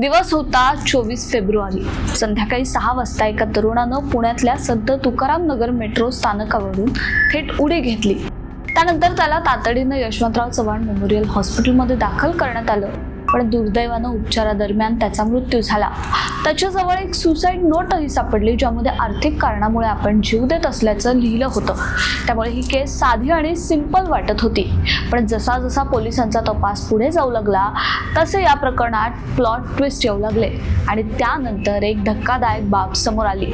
दिवस होता चोवीस फेब्रुवारी. संध्याकाळी सहा वाजता एका तरुणानं पुण्यातल्या संत तुकाराम नगर मेट्रो स्थानकावरून थेट उडी घेतली. त्यानंतर त्याला तातडीनं यशवंतराव चव्हाण मेमोरियल हॉस्पिटलमध्ये दाखल करण्यात आलं. पण दुर्दैवानं उपचारादरम्यान त्याचा मृत्यू झाला. त्याच्याजवळ एक सुसाईड नोटही सापडली ज्यामध्ये आर्थिक कारणामुळे आपण जीव देत असल्याचं लिहिलं होतं. त्यामुळे ही केस साधी आणि सिंपल वाटत होती. पण जसा जसा पोलिसांचा तपास पुढे जाऊ लागला तसे या प्रकरणात प्लॉट ट्विस्ट येऊ लागले आणि त्यानंतर एक धक्कादायक बाब समोर आली.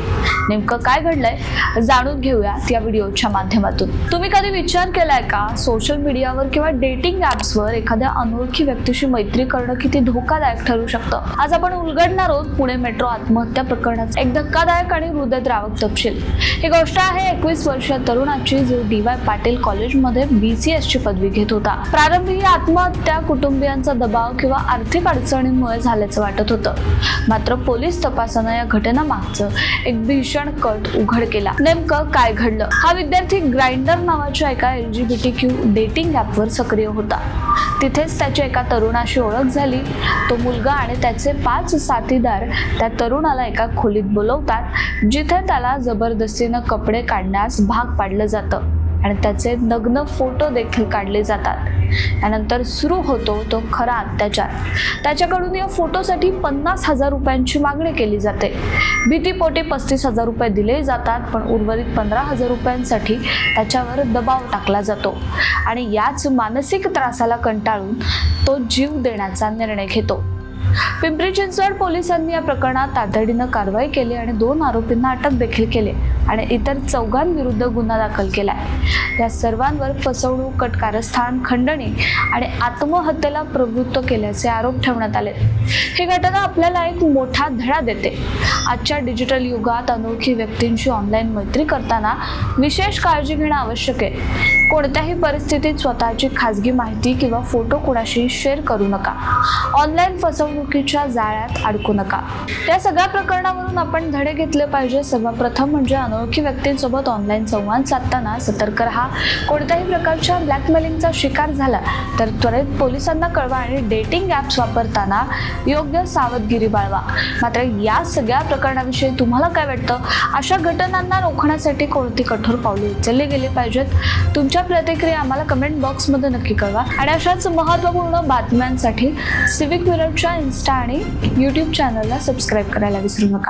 नेमकं काय घडलंय जाणून घेऊयात या व्हिडिओच्या माध्यमातून. तुम्ही कधी विचार केलाय का? सोशल मीडियावर किंवा डेटिंग ॲप्सवर एखाद्या अनोळखी व्यक्तीशी मैत्री करणं किती धोकादायक ठरू शकतं. आज आपण उलगडणार आहोत पुणे मेट्रो आत्महत्या प्रकरणाचा. एक धक्कादायक आणि हृदयद्रावक तपशील. ही गोष्ट आहे एकवीस वर्षीय तरुणाची जो डी वाय पाटील कॉलेजमध्ये बीसीएस ची पदवी घेत होता. प्रारंभी ही आत्महत्या कुटुंबियांचा दबाव किंवा आर्थिक अडचणींमुळे झाल्याचं वाटत होतं. मात्र पोलीस तपासानं या घटना मागचं एक भीषण कट उघड केला. नेमकं काय घडलं? हा विद्यार्थी ग्राइंडर नावाच्या एका एलजीबीटी क्यू डेटिंग ऍपवर सक्रिय होता. तिथेच त्याची एका तरुणाशी ओळख झाली. तो मुलगा आणि त्याचे पाच साथीदार त्या तरुणाला एका खोलीत बोलवतात जिथे त्याला जबरदस्तीनं कपडे काढण्यास भाग पाडलं जातं. आणि त्याचे नग्न फोटो देखील काढले जातात. यानंतर सुरू होतो तो खरा अत्याचार. त्याच्याकडून या फोटोसाठी पन्नास हजार रुपयांची मागणी केली जाते. भीतीपोटी पस्तीस हजार रुपये दिले जातात पण उर्वरित पंधरा हजार रुपयांसाठी त्याच्यावर दबाव टाकला जातो. आणि याच मानसिक त्रासाला कंटाळून तो जीव देण्याचा निर्णय घेतो. पिंपरी चिंचवड पोलिसांनी या प्रकरणात तातडीनं कारवाई केली आणि दोन आरोपींना अटक देखील केली आणि इतर चौघांविरुद्ध गुन्हा दाखल केला या सर्वांवर फसवणूक कटकारस्थान खंडणी आणि आत्महत्येला प्रवृत्त केल्याचे आरोप ठेवण्यात आले. ही घटना आपल्याला एक मोठा धडा देते. आजच्या डिजिटल युगात अनोळखी व्यक्तींशी ऑनलाईन मैत्री करताना विशेष काळजी घेणं आवश्यक आहे. कोणत्याही परिस्थितीत स्वतःची खाजगी माहिती किंवा फोटो कोणाशी शेअर करू नका. ऑनलाईन फसवणुकीच्या जाळ्यात अडकू नका. या सगळ्या प्रकरणावरून आपण धडे घेतले पाहिजे. सर्वप्रथम म्हणजे अनोळखी व्यक्तींसोबत ऑनलाईन संवाद साधताना सतर्क राहा. कोणत्याही प्रकारच्या ब्लॅकमेलिंगचा शिकार झाला तर त्वरित पोलिसांना कळवा आणि डेटिंग ॲप्स वापरताना योग्य सावधगिरी बाळवा. मात्र या सगळ्या प्रकरणाविषयी तुम्हाला काय वाटतं? अशा घटनांना रोखण्यासाठी कोणती कठोर पावले उचलली गेली पाहिजेत? तुमच्या प्रतिक्रिया आम्हाला कमेंट बॉक्समध्ये नक्की कळवा. आणि अशाच महत्त्वपूर्ण बातम्यांसाठी सिविक मिररच्या इन्स्टा आणि यूट्यूब चॅनलला सबस्क्राईब करायला विसरू नका.